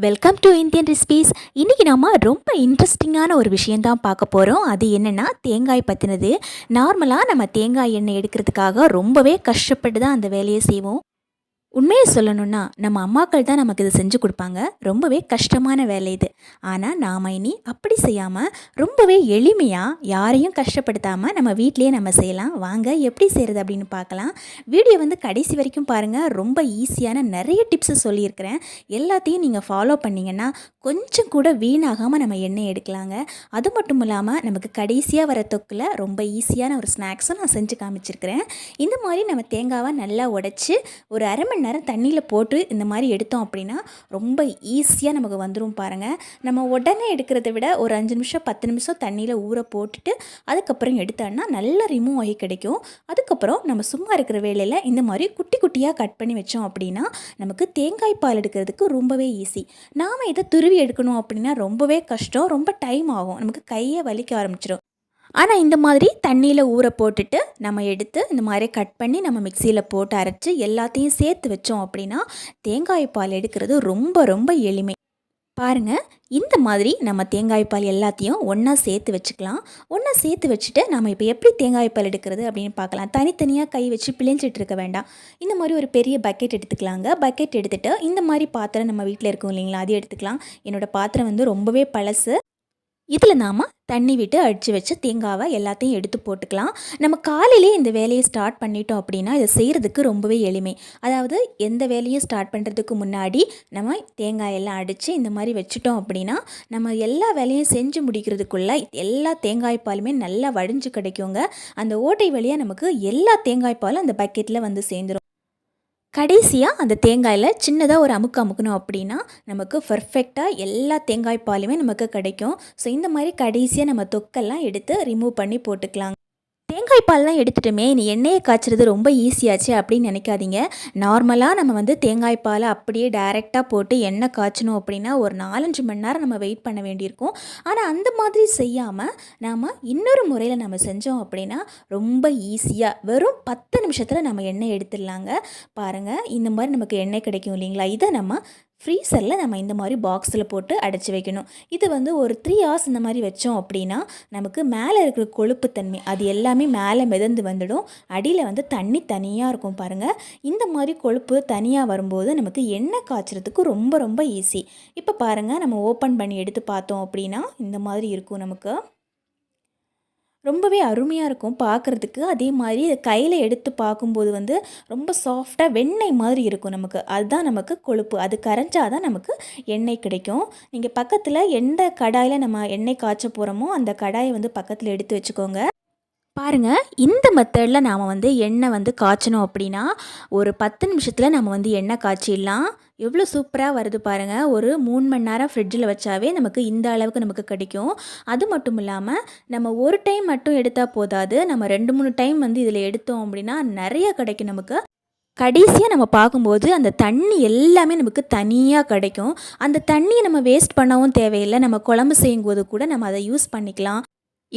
Welcome to Indian recipes இன்றைக்கி நம்ம ரொம்ப இன்ட்ரெஸ்டிங்கான ஒரு விஷயந்தான் பார்க்க போகிறோம் அது என்னென்னா தேங்காய் பற்றினது நார்மலாக நம்ம தேங்காய் எண்ணெய் எடுக்கிறதுக்காக ரொம்பவே கஷ்டப்பட்டு தான் அந்த வேலையை செய்வோம். உண்மையை சொல்லணும்னா நம்ம அம்மாக்கள் தான் நமக்கு இதை செஞ்சு கொடுப்பாங்க. ரொம்பவே கஷ்டமான வேலை இது. ஆனால் நாம் இனி அப்படி செய்யாமல் ரொம்பவே எளிமையாக யாரையும் கஷ்டப்படுத்தாமல் நம்ம வீட்டிலேயே நம்ம செய்யலாம். வாங்க எப்படி செய்கிறது அப்படின்னு பார்க்கலாம். வீடியோ வந்து கடைசி வரைக்கும் பாருங்கள் ரொம்ப ஈஸியான நிறைய டிப்ஸு சொல்லியிருக்கிறேன். எல்லாத்தையும் நீங்கள் ஃபாலோ பண்ணிங்கன்னா கொஞ்சம் கூட வீணாகாமல் நம்ம எண்ணெய் எடுக்கலாங்க. அது மட்டும் இல்லாமல் நமக்கு கடைசியாக வர தொக்கில் ரொம்ப ஈஸியான ஒரு ஸ்நாக்ஸும் நான் செஞ்சு காமிச்சிருக்கிறேன். இந்த மாதிரி நம்ம தேங்காவை நல்லா உடைச்சி ஒரு அரை மணி நேரம் தண்ணியில் போட்டு இந்த மாதிரி எடுத்தோம் அப்படின்னா ரொம்ப ஈஸியாக நமக்கு வந்துடும் பாருங்கள் நம்ம உடனே எடுக்கிறத விட ஒரு அஞ்சு நிமிஷம் பத்து நிமிஷம் தண்ணியில் ஊற போட்டுட்டு அதுக்கப்புறம் எடுத்தோன்னா நல்ல ரிமூவ் ஆகி கிடைக்கும். அதுக்கப்புறம் நம்ம சும்மா இருக்கிற வேலையில் இந்த மாதிரி குட்டி குட்டியாக கட் பண்ணி வச்சோம் அப்படின்னா நமக்கு தேங்காய் பால் எடுக்கிறதுக்கு ரொம்பவே ஈஸி நாம் இதை துருவி எடுக்கணும் அப்படின்னா ரொம்பவே கஷ்டம் ரொம்ப டைம் ஆகும். நமக்கு கையை வலிக்க ஆரம்பிச்சிடும் ஆனால் இந்த மாதிரி தண்ணியில் ஊற போட்டுட்டு நம்ம எடுத்து இந்த மாதிரி கட் பண்ணி நம்ம மிக்சியில் போட்டு அரைச்சி எல்லாத்தையும் சேர்த்து வச்சோம் அப்படின்னா தேங்காய் பால் எடுக்கிறது ரொம்ப ரொம்ப எளிமை. பாருங்கள் இந்த மாதிரி நம்ம தேங்காய் பால் எல்லாத்தையும் ஒன்றா சேர்த்து வச்சுக்கலாம். ஒன்றா சேர்த்து வச்சுட்டு நம்ம இப்போ எப்படி தேங்காய் பால் எடுக்கிறது அப்படின்னு பார்க்கலாம். தனித்தனியாக கை வச்சு பிழிஞ்சிட்டு இருக்க வேண்டாம். இந்த மாதிரி ஒரு பெரிய பக்கெட் எடுத்துக்கலாங்க. பக்கெட் எடுத்துகிட்டு இந்த மாதிரி பாத்திரம் நம்ம வீட்டில் இருக்கும் இல்லைங்களா அது எடுத்துக்கலாம். என்னோடய பாத்திரம் வந்து ரொம்பவே பழசு. இதில் நாம் தண்ணி விட்டு அடித்து வச்சு தேங்காவை எல்லாத்தையும் எடுத்து போட்டுக்கலாம். நம்ம காலையிலே இந்த வேலையை ஸ்டார்ட் பண்ணிட்டோம் அப்படின்னா இதை செய்கிறதுக்கு ரொம்பவே எளிமை. அதாவது எந்த வேலையும் ஸ்டார்ட் பண்ணுறதுக்கு முன்னாடி நம்ம தேங்காய் எல்லாம் அடித்து இந்த மாதிரி வச்சுட்டோம் அப்படின்னா நம்ம எல்லா வேலையும் செஞ்சு முடிக்கிறதுக்குள்ளே எல்லா தேங்காய் பாலுமே நல்லா வடிஞ்சு கிடைக்குங்க. அந்த ஓட்டை வழியாக நமக்கு எல்லா தேங்காய் பாலும் அந்த பக்கெட்டில் வந்து சேர்ந்துடும் கடைசியாக அந்த தேங்காயில் சின்னதாக ஒரு அமுக்கு அமுக்கணும் அப்படின்னா நமக்கு பர்ஃபெக்டாக எல்லா தேங்காய் பாலுமே நமக்கு கிடைக்கும். ஸோ இந்த மாதிரி கடைசியாக நம்ம தொக்கெல்லாம் எடுத்து ரிமூவ் பண்ணி போட்டுக்கலாம் தேங்காய் பால்லாம் எடுத்துட்டுமே நீ எண்ணெயை காய்ச்சறது ரொம்ப ஈஸியாச்சு அப்படின்னு நினைக்காதீங்க. நார்மலாக நம்ம வந்து தேங்காய் பாலை அப்படியே டைரெக்டாக போட்டு எண்ணெய் காய்ச்சணும் அப்படின்னா ஒரு நாலஞ்சு மணி நேரம் நம்ம வெயிட் பண்ண வேண்டியிருக்கும். ஆனால் அந்த மாதிரி செய்யாமல் நாம் இன்னொரு முறையில் நம்ம செஞ்சோம் அப்படின்னா ரொம்ப ஈஸியாக வெறும் பத்து நிமிஷத்தில் நம்ம எண்ணெய் எடுத்துடலாங்க. பாருங்கள் இந்த மாதிரி நமக்கு எண்ணெய் கிடைக்கும் இல்லைங்களா? இதை நம்ம ஃப்ரீசரில் நம்ம இந்த மாதிரி பாக்ஸில் போட்டு அடைச்சி வைக்கணும். இது வந்து ஒரு த்ரீ ஹவர்ஸ் இந்த மாதிரி வச்சோம் அப்படின்னா நமக்கு மேலே இருக்கிற கொழுப்புத்தன்மை அது எல்லாமே மேலே மிதந்து வந்துடும். அடியில் வந்து தண்ணி தனியாக இருக்கும் பாருங்கள் இந்த மாதிரி கொழுப்பு தனியாக வரும்போது நமக்கு எண்ணெய் காய்ச்சறதுக்கு ரொம்ப ரொம்ப ஈஸி இப்போ பாருங்கள் நம்ம ஓப்பன் பண்ணி எடுத்து பார்த்தோம் அப்படின்னா இந்த மாதிரி இருக்கும் நமக்கு. ரொம்பவே அருமையாக இருக்கும் பார்க்குறதுக்கு அதே மாதிரி கையில் எடுத்து பார்க்கும்போது வந்து ரொம்ப சாஃப்டாக வெண்ணெய் மாதிரி இருக்கும் நமக்கு. அதுதான் நமக்கு கொழுப்பு. அது கரைஞ்சால் தான் நமக்கு எண்ணெய் கிடைக்கும். நீங்கள் பக்கத்தில் எந்த கடாயில் நம்ம எண்ணெய் காய்ச்ச போகிறோமோ அந்த கடாயை வந்து பக்கத்தில் எடுத்து வச்சுக்கோங்க. பாருங்கள் இந்த மெத்தடில் நாம் வந்து எண்ணெய் வந்து காய்ச்சணும் அப்படின்னா ஒரு பத்து நிமிஷத்தில் நம்ம வந்து எண்ணெய் காய்ச்சிடலாம். எவ்வளோ சூப்பராக வருது பாருங்கள் ஒரு மூணு மணி நேரம் ஃப்ரிட்ஜில் வச்சாவே நமக்கு இந்த அளவுக்கு நமக்கு கிடைக்கும். அது மட்டும் இல்லாமல் நம்ம ஒரு டைம் மட்டும் எடுத்தால் போதாது. நம்ம ரெண்டு மூணு டைம் வந்து இதில் எடுத்தோம் அப்படின்னா நிறைய கிடைக்கும் நமக்கு. கடைசியாக நம்ம பார்க்கும்போது அந்த தண்ணி எல்லாமே நமக்கு தனியாக கிடைக்கும். அந்த தண்ணியை நம்ம வேஸ்ட் பண்ணவும் தேவையில்லை. நம்ம குழம்பு செய்யும்போது கூட நம்ம அதை யூஸ் பண்ணிக்கலாம்.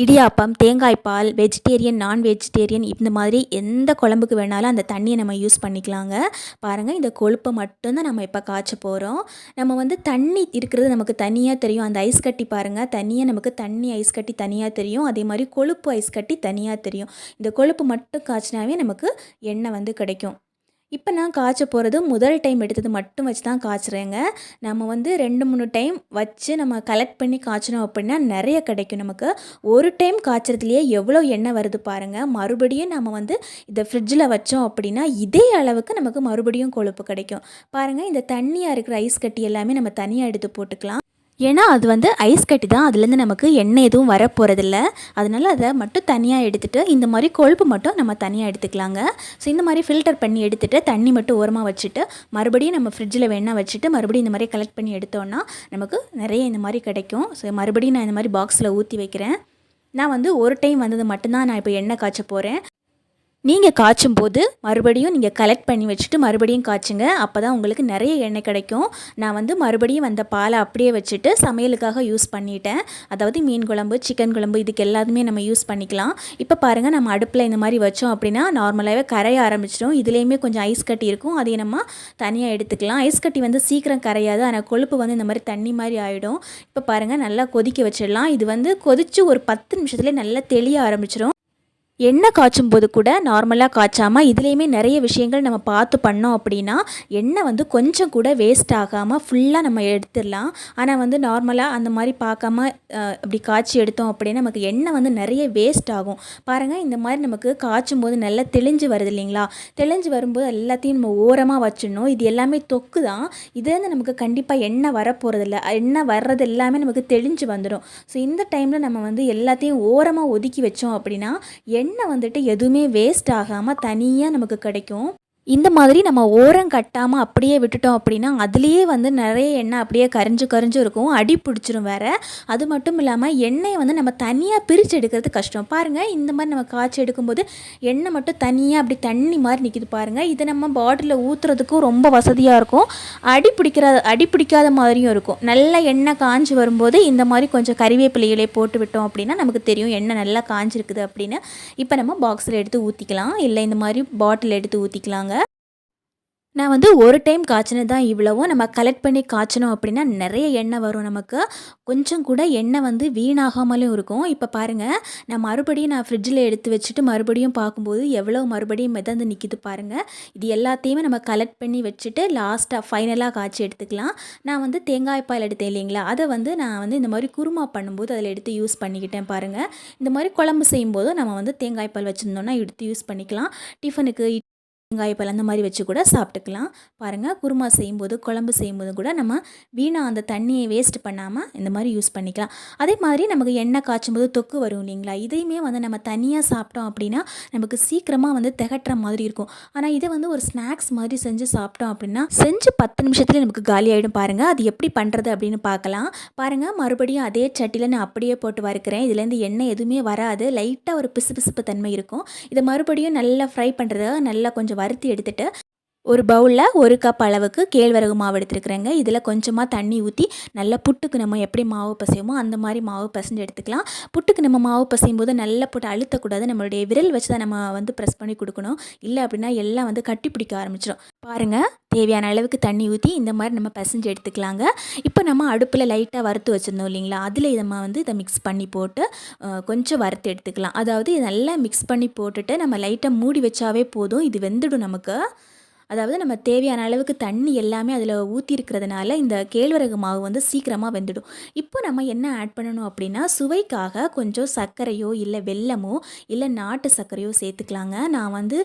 இடியாப்பம் தேங்காய் பால் வெஜிடேரியன் நான் வெஜிடேரியன் இந்த மாதிரி எந்த குழம்புக்கு வேணாலும் அந்த தண்ணியை நம்ம யூஸ் பண்ணிக்கலாங்க. பாருங்கள் இந்த கொழுப்பை மட்டும்தான் நம்ம இப்போ காய்ச்ச போகிறோம் நம்ம வந்து தண்ணி இருக்கிறது நமக்கு தனியாக தெரியும். அந்த ஐஸ் கட்டி பாருங்கள் தனியாக நமக்கு தண்ணி ஐஸ் கட்டி தனியாக தெரியும். அதே மாதிரி கொழுப்பு ஐஸ் கட்டி தனியாக தெரியும். இந்த கொழுப்பு மட்டும் காய்ச்சினாவே நமக்கு எண்ணெய் வந்து கிடைக்கும். இப்போ நான் காய்ச்ச போகிறது முதல் டைம் எடுத்தது மட்டும் வச்சு தான் காய்ச்சுறேங்க. நம்ம வந்து ரெண்டு மூணு டைம் வச்சு நம்ம கலெக்ட் பண்ணி காய்ச்சினோம் அப்படின்னா நிறைய கிடைக்கும் நமக்கு. ஒரு டைம் காய்ச்சறதுலேயே எவ்வளோ எண்ணெய் வருது பாருங்கள் மறுபடியும் நம்ம வந்து இதை ஃப்ரிட்ஜில் வச்சோம் அப்படின்னா இதே அளவுக்கு நமக்கு மறுபடியும் கொழுப்பு கிடைக்கும். பாருங்கள் இந்த தண்ணியாக இருக்கிற ஐஸ் கட்டி எல்லாமே நம்ம தனியாக எடுத்து போட்டுக்கலாம். ஏன்னா அது வந்து ஐஸ் கட்டி தான். அதுலேருந்து நமக்கு எண்ணெய் எதுவும் வரப்போகிறதில்ல அதனால் அதை மட்டும் தனியாக எடுத்துகிட்டு இந்த மாதிரி கொழுப்பு மட்டும் நம்ம தனியாக எடுத்துக்கலாங்க. ஸோ இந்த மாதிரி ஃபில்டர் பண்ணி எடுத்துகிட்டு தண்ணி மட்டும் ஓரமாக வச்சுட்டு மறுபடியும் நம்ம ஃப்ரிட்ஜில் வேணால் வச்சுட்டு மறுபடியும் இந்த மாதிரி கலெக்ட் பண்ணி எடுத்தோன்னா நமக்கு நிறைய இந்த மாதிரி கிடைக்கும். ஸோ மறுபடியும் நான் இந்த மாதிரி பாக்ஸில் ஊற்றி வைக்கிறேன். நான் வந்து ஒரு டைம் வந்தது மட்டும்தான் நான் இப்போ எண்ணெய் காய்ச்ச போகிறேன் நீங்கள் காய்ச்சும் போது மறுபடியும் நீங்கள் கலெக்ட் பண்ணி வச்சுட்டு மறுபடியும் காய்ச்சுங்க. அப்போ தான் உங்களுக்கு நிறைய எண்ணெய் கிடைக்கும். நான் வந்து மறுபடியும் அந்த பாலை அப்படியே வச்சுட்டு சமையலுக்காக யூஸ் பண்ணிட்டேன். அதாவது மீன் குழம்பு சிக்கன் குழம்பு இதுக்கு எல்லாத்துமே நம்ம யூஸ் பண்ணிக்கலாம். இப்போ பாருங்கள் நம்ம அடுப்பில் இந்த மாதிரி வச்சோம் அப்படின்னா நார்மலாகவே கரைய ஆரம்பிச்சிடும். இதுலேயுமே கொஞ்சம் ஐஸ் கட்டி இருக்கும். அதையும் நம்ம தனியாக எடுத்துக்கலாம். ஐஸ் கட்டி வந்து சீக்கிரம் கரையாது. ஆனால் கொழுப்பு வந்து இந்த மாதிரி தண்ணி மாதிரி ஆகிடும் இப்போ பாருங்கள் நல்லா கொதிக்க வச்சிடலாம். இது வந்து கொதித்து ஒரு பத்து நிமிஷத்துலேயே நல்லா தெளிய ஆரம்பிச்சிடும் எண்ணெய் காய்ச்சும் போது கூட நார்மலாக காய்ச்சாமல் இதுலேயுமே நிறைய விஷயங்கள் நம்ம பார்த்து பண்ணோம் அப்படின்னா எண்ணெய் வந்து கொஞ்சம் கூட வேஸ்ட் ஆகாமல் ஃபுல்லாக நம்ம எடுத்துடலாம். ஆனால் வந்து நார்மலாக அந்த மாதிரி பார்க்காம அப்படி காய்ச்சி எடுத்தோம் அப்படின்னா நமக்கு எண்ணெய் வந்து நிறைய வேஸ்ட் ஆகும். பாருங்கள் இந்த மாதிரி நமக்கு காய்ச்சும் போது நல்லா தெளிஞ்சு வருது இல்லைங்களா? தெளிஞ்சு வரும்போது எல்லாத்தையும் நம்ம ஓரமாக வச்சிடணும். இது எல்லாமே தொக்கு தான் இதுலேருந்து நமக்கு கண்டிப்பாக எண்ணெய் வரப்போகிறதில்ல எண்ணெய் வர்றது எல்லாமே நமக்கு தெளிஞ்சு வந்துடும் ஸோ இந்த டைமில் நம்ம வந்து எல்லாத்தையும் ஓரமாக ஒதுக்கி வச்சோம் அப்படின்னா எண்ணெய் வந்துட்டு எதுவுமே வேஸ்ட் ஆகாமல் தனியாக நமக்கு கிடைக்கும். இந்த மாதிரி நம்ம ஓரம் கட்டாமல் அப்படியே விட்டுட்டோம் அப்படின்னா அதுலேயே வந்து நிறைய எண்ணெய் அப்படியே கரைஞ்சு கரிஞ்சு இருக்கும். அடி பிடிச்சிரும் வேறு. அது மட்டும் இல்லாமல் எண்ணெயை வந்து நம்ம தனியாக பிரித்து எடுக்கிறது கஷ்டம். பாருங்கள் இந்த மாதிரி நம்ம காய்ச்சி எடுக்கும்போது எண்ணெய் மட்டும் தனியாக அப்படி தண்ணி மாதிரி நிற்கிது பாருங்கள் இதை நம்ம பாட்டிலில் ஊற்றுறதுக்கும் ரொம்ப வசதியாக இருக்கும். அடி பிடிக்கிற அடி பிடிக்காத மாதிரியும் இருக்கும். நல்ல எண்ணெய் காஞ்சி வரும்போது இந்த மாதிரி கொஞ்சம் கறிவேப்பிலைகளே போட்டு விட்டோம் அப்படின்னா நமக்கு தெரியும் எண்ணெய் நல்லா காஞ்சிருக்குது அப்படின்னு. இப்போ நம்ம பாக்ஸில் எடுத்து ஊற்றிக்கலாம் இல்லை இந்த மாதிரி பாட்டில் எடுத்து ஊற்றிக்கலாங்க நான் வந்து ஒரு டைம் காய்ச்சினது தான் இவ்வளவும். நம்ம கலெக்ட் பண்ணி காய்ச்சினோம் அப்படின்னா நிறைய எண்ணெய் வரும் நமக்கு. கொஞ்சம் கூட எண்ணெய் வந்து வீணாகாமலும் இருக்கும். இப்போ பாருங்கள் நான் மறுபடியும் நான் ஃப்ரிட்ஜில் எடுத்து வச்சுட்டு மறுபடியும் பார்க்கும்போது எவ்வளோ மறுபடியும் மிதந்து நிற்கிது பாருங்கள் இது எல்லாத்தையுமே நம்ம கலெக்ட் பண்ணி வச்சுட்டு லாஸ்ட்டாக ஃபைனலாக காய்ச்சி எடுத்துக்கலாம். நான் வந்து தேங்காய் பால் எடுத்தேன் இல்லைங்களா? அதை வந்து நான் வந்து இந்த மாதிரி குருமா பண்ணும்போது அதில் எடுத்து யூஸ் பண்ணிக்கிட்டேன் பாருங்கள் இந்த மாதிரி குழம்பு செய்யும்போது நம்ம வந்து தேங்காய் பால் வச்சுருந்தோம்னா எடுத்து யூஸ் பண்ணிக்கலாம். டிஃபனுக்கு வெங்காயப்பால் அந்த மாதிரி வச்சு கூட சாப்பிட்டுக்கலாம். பாருங்கள் குருமா செய்யும்போது குழம்பு செய்யும்போது கூட நம்ம வீணாக அந்த தண்ணியை வேஸ்ட் பண்ணாமல் இந்த மாதிரி யூஸ் பண்ணிக்கலாம். அதே மாதிரி நமக்கு எண்ணெய் காய்ச்சும் போது தொக்கு வரும் இல்லைங்களா? இதையுமே வந்து நம்ம தனியாக சாப்பிட்டோம் அப்படின்னா நமக்கு சீக்கிரமாக வந்து திகட்டுற மாதிரி இருக்கும். ஆனால் இதை வந்து ஒரு ஸ்நாக்ஸ் மாதிரி செஞ்சு சாப்பிட்டோம் அப்படின்னா செஞ்சு பத்து நிமிஷத்துல நமக்கு காலி ஆகிடும் பாருங்கள் அது எப்படி பண்ணுறது அப்படின்னு பார்க்கலாம். பாருங்கள் மறுபடியும் அதே சட்டியில் நான் அப்படியே போட்டு வறுக்கிறேன். இதுலேருந்து எண்ணெய் எதுவுமே வராது. லைட்டாக ஒரு பிசுபிசுப்பு தன்மை இருக்கும். இதை மறுபடியும் நல்லா ஃப்ரை பண்ணுறதுக்காக நல்லா கொஞ்சம் வறுத்து எடுத்துட்டு ஒரு பவுலில் ஒரு கப் அளவுக்கு கேழ்வரகு மாவு எடுத்துருக்குறேங்க. இதில் கொஞ்சமாக தண்ணி ஊற்றி நல்லா புட்டுக்கு நம்ம எப்படி மாவு பசையுமோ அந்த மாதிரி மாவு பசைஞ்சு எடுத்துக்கலாம். புட்டுக்கு நம்ம மாவு பசையும் போது நல்லா போட்டு அழுத்தக்கூடாது. நம்மளுடைய விரல் வச்சு தான் நம்ம வந்து ப்ரெஸ் பண்ணி கொடுக்கணும். இல்லை அப்படின்னா எல்லாம் வந்து கட்டி பிடிக்க ஆரம்பிச்சிடும் பாருங்கள் தேவையான அளவுக்கு தண்ணி ஊற்றி இந்த மாதிரி நம்ம பசைஞ்சு எடுத்துக்கலாங்க. இப்போ நம்ம அடுப்பில் லைட்டாக வறுத்து வச்சுருந்தோம் இல்லைங்களா? அதில் நம்ம வந்து இதை மிக்ஸ் பண்ணி போட்டு கொஞ்சம் வறுத்து எடுத்துக்கலாம். அதாவது நல்லா மிக்ஸ் பண்ணி போட்டுட்டு நம்ம லைட்டாக மூடி வச்சாவே போதும். இது வெந்துடும் நமக்கு. அதாவது நம்ம தேவையான அளவுக்கு தண்ணி எல்லாமே அதில் ஊற்றி இருக்கிறதுனால இந்த கேழ்வரகு மாவு வந்து சீக்கிரமாக வெந்துடும். இப்போ நம்ம என்ன ஆட் பண்ணணும் அப்படின்னா சுவைக்காக கொஞ்சம் சர்க்கரையோ இல்லை வெல்லமோ இல்லை நாட்டு சர்க்கரையோ சேர்த்துக்கலாங்க. நான் வந்து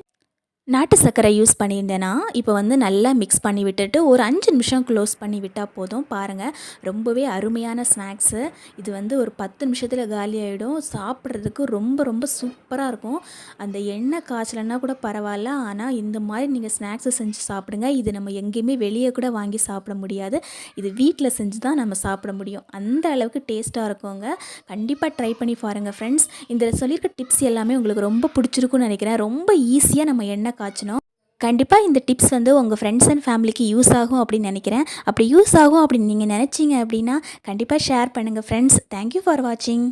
நாட்டு சர்க்கரை யூஸ் பண்ணியிருந்தேன்னா இப்போ வந்து நல்லா மிக்ஸ் பண்ணி விட்டுட்டு ஒரு அஞ்சு நிமிஷம் க்ளோஸ் பண்ணி விட்டால் போதும். பாருங்கள் ரொம்பவே அருமையான ஸ்நாக்ஸு இது வந்து ஒரு பத்து நிமிஷத்தில் காலி ஆகிடும் சாப்பிட்றதுக்கு ரொம்ப ரொம்ப சூப்பராக இருக்கும். அந்த எண்ணெய் காய்ச்சலன்னா கூட பரவாயில்ல. ஆனால் இந்த மாதிரி நீங்கள் ஸ்நாக்ஸை செஞ்சு சாப்பிடுங்க. இது நம்ம எங்கேயுமே வெளியே கூட வாங்கி சாப்பிட முடியாது. இது வீட்டில் செஞ்சு தான் நம்ம சாப்பிட முடியும். அந்த அளவுக்கு டேஸ்ட்டாக இருக்குங்க. கண்டிப்பாக ட்ரை பண்ணி பாருங்கள் ஃப்ரெண்ட்ஸ் இந்த சொல்லியிருக்க டிப்ஸ் எல்லாமே உங்களுக்கு ரொம்ப பிடிச்சிருக்குன்னு நினைக்கிறேன். ரொம்ப ஈஸியாக நம்ம எண்ணெய் காய்ச்சணும். கண்டிப்பாக இந்த டிப்ஸ் வந்து உங்கள் ஃப்ரெண்ட்ஸ் அண்ட் ஃபேமிலிக்கு யூஸ் ஆகும் அப்படின்னு நினைக்கிறேன். அப்படி யூஸ் ஆகும் அப்படின்னு நீங்கள் நினச்சிங்க அப்படின்னா கண்டிப்பாக ஷேர் பண்ணுங்கள் ஃப்ரெண்ட்ஸ் தேங்க்யூ ஃபார் வாட்சிங்